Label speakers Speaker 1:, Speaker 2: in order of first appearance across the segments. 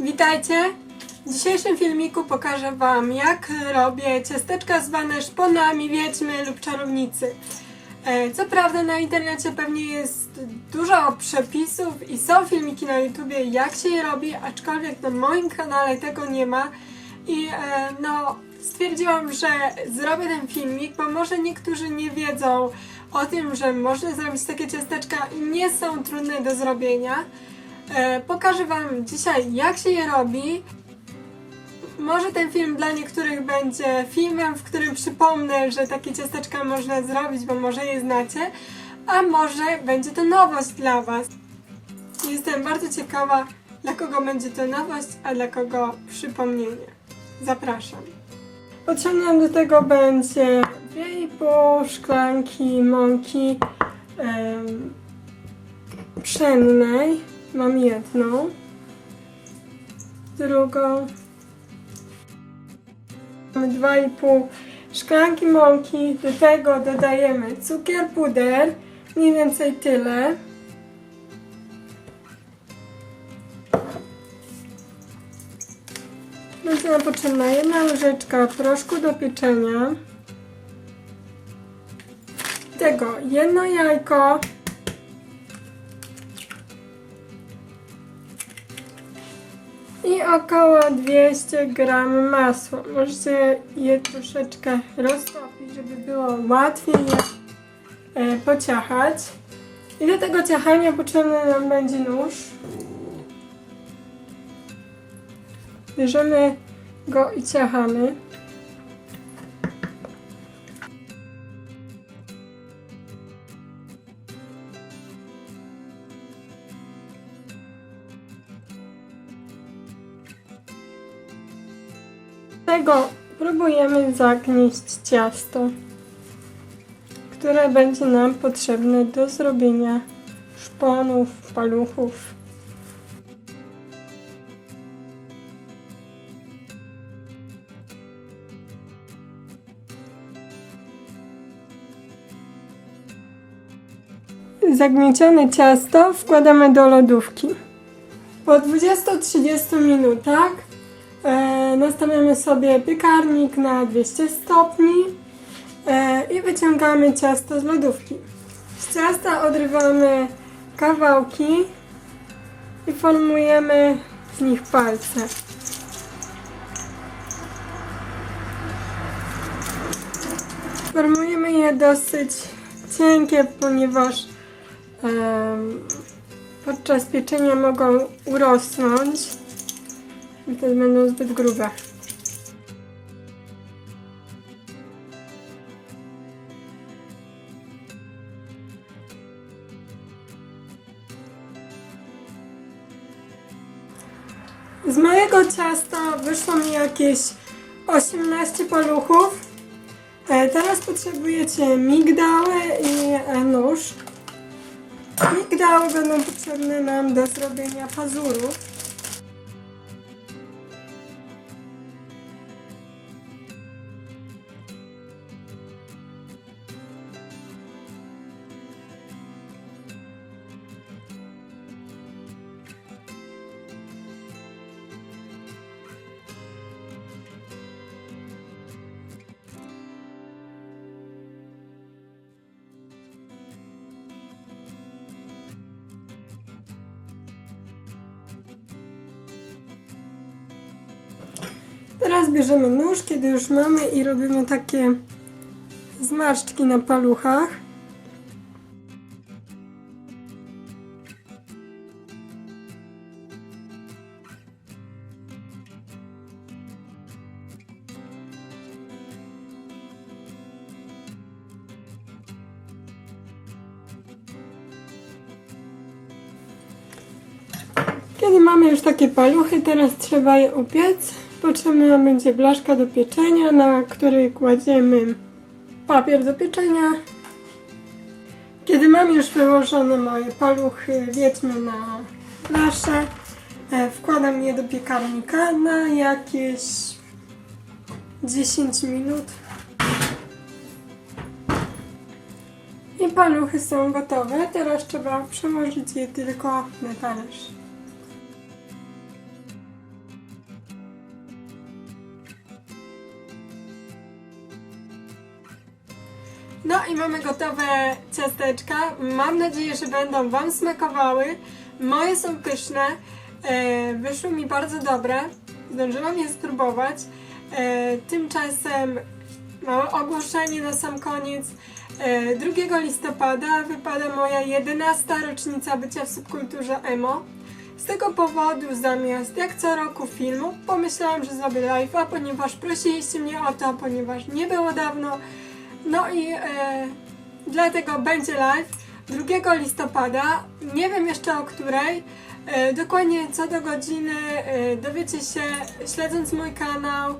Speaker 1: Witajcie! W dzisiejszym filmiku pokażę Wam, jak robię ciasteczka zwane szponami, wiedźmy lub czarownicy. E, Co prawda na internecie pewnie jest dużo przepisów i są filmiki na YouTubie, jak się je robi, aczkolwiek na moim kanale tego nie ma. I e, no, stwierdziłam, że zrobię ten filmik, bo może niektórzy nie wiedzą o tym, że można zrobić takie ciasteczka i nie są trudne do zrobienia. E, pokażę Wam dzisiaj, jak się je robi. Może ten film dla niektórych będzie filmem, w którym przypomnę, że takie ciasteczka można zrobić, bo może je znacie, a może będzie to nowość dla Was. Jestem bardzo ciekawa, dla kogo będzie to nowość, a dla kogo przypomnienie. Zapraszam. Potrzebne do tego będzie 2,5 szklanki mąki pszennej. Mam jedną, drugą. Mamy 2,5 szklanki mąki. Do tego dodajemy cukier, puder, mniej więcej tyle. Będzie nam potrzebna jedna łyżeczka proszku do pieczenia. Tego jedno jajko. I około 200 gram masła. Możecie je troszeczkę roztopić, żeby było łatwiej je e, pociachać. I do tego ciachania potrzebny nam będzie nóż. Bierzemy go i ciachamy. Tego próbujemy zagnieść ciasto, które będzie nam potrzebne do zrobienia szponów, paluchów. Zagniecione ciasto wkładamy do lodówki. Po 20-30 minutach nastawiamy sobie piekarnik na 200 stopni e, i wyciągamy ciasto z lodówki. Z ciasta odrywamy kawałki i formujemy z nich palce. Formujemy je dosyć cienkie, ponieważ podczas pieczenia mogą urosnąć i wtedy będą zbyt grube. Z mojego ciasta wyszło mi jakieś 18 paluchów. E, Teraz potrzebujecie migdały i e, nóż. Migdały będą potrzebne nam do zrobienia pazurów. Teraz bierzemy nóż, kiedy już mamy i robimy takie zmarszczki na paluchach. Kiedy mamy już takie paluchy, teraz trzeba je upiec. Potrzebna będzie blaszka do pieczenia, na której kładziemy papier do pieczenia. Kiedy mam już wyłożone moje paluchy, wiedźmy na blaszę, e, wkładam je do piekarnika na jakieś 10 minut. I paluchy są gotowe. Teraz trzeba przełożyć je tylko na talerz. No i mamy gotowe ciasteczka. Mam nadzieję, że będą Wam smakowały. Moje są pyszne. E, wyszły mi bardzo dobre. Zdążyłam je spróbować. E, tymczasem małe ogłoszenie na sam koniec. E, 2 listopada wypada moja 11. rocznica bycia w subkulturze emo. Z tego powodu zamiast jak co roku filmu pomyślałam, że zrobię live'a, ponieważ prosiliście mnie o to, ponieważ nie było dawno. No i e, dlatego będzie live 2 listopada. Nie wiem jeszcze o której. E, dokładnie co do godziny e, dowiecie się śledząc mój kanał,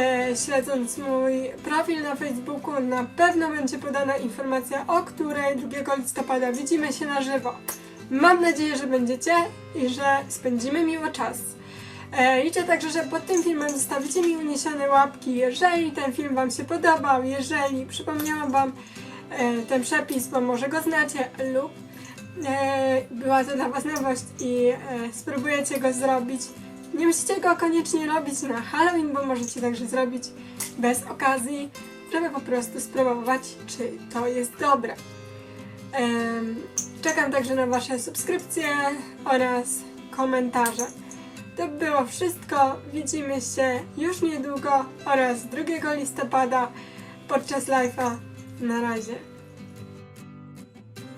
Speaker 1: e, śledząc mój profil na Facebooku. Na pewno będzie podana informacja o której 2 listopada widzimy się na żywo. Mam nadzieję, że będziecie i że spędzimy miło czas. E, liczę także, że pod tym filmem zostawicie mi uniesione łapki, jeżeli ten film Wam się podobał, jeżeli przypomniałam Wam e, ten przepis, bo może go znacie lub e, była to dla Was nowość i e, spróbujecie go zrobić. Nie musicie go koniecznie robić na Halloween, bo możecie także zrobić bez okazji, żeby po prostu spróbować, czy to jest dobre. Czekam także na Wasze subskrypcje oraz komentarze. To było wszystko. Widzimy się już niedługo oraz 2 listopada podczas live'a. Na razie.